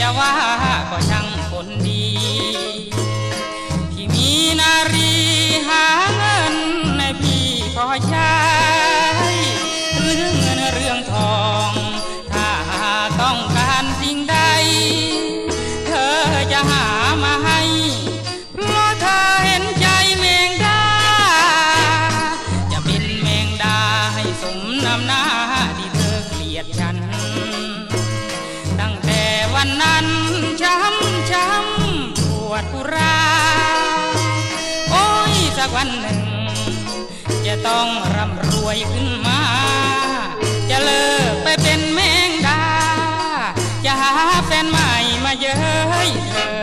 จะว่าก็ช่างคนดี ที่มีนารีหาเงินในพี่พอใช้เรื่องเงินเรื่องทอง ถ้าต้องการสิ่งใด เธอจะหามาให้ เพราะเธอเห็นใจแมงดา จะเป็นแมงดาให้สมน้ำหน้าที่เธอเกลียดฉัน สักวันหนึ่ง จะต้องร่ำรวยขึ้นมา จะเลิกไปเป็นแมงดา จะหาแฟนใหม่มาเย้ยเธอ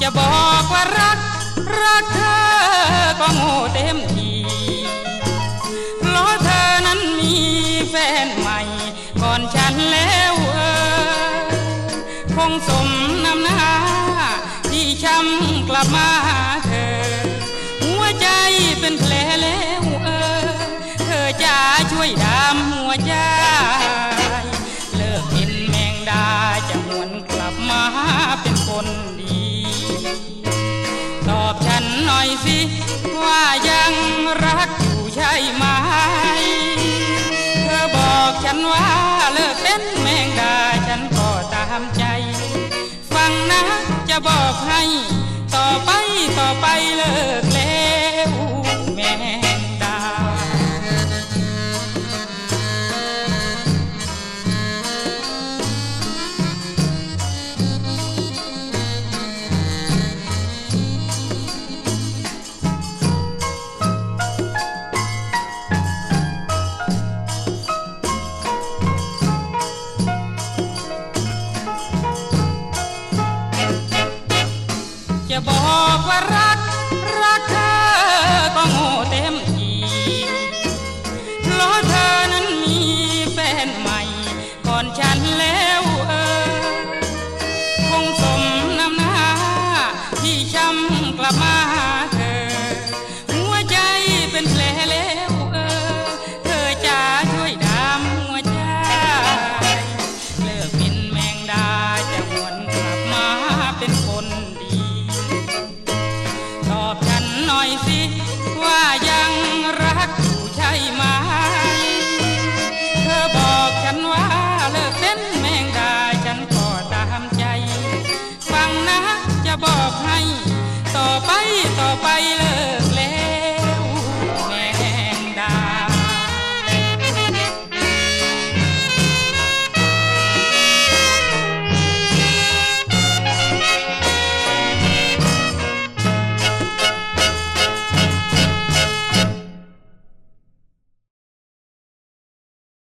จะบอกว่ารัก รักเธอก็โง่เต็มที จะบอกให้ ต่อไปต่อไปเลิก จะบอกว่ารักรักเธอก็โง่เต็ม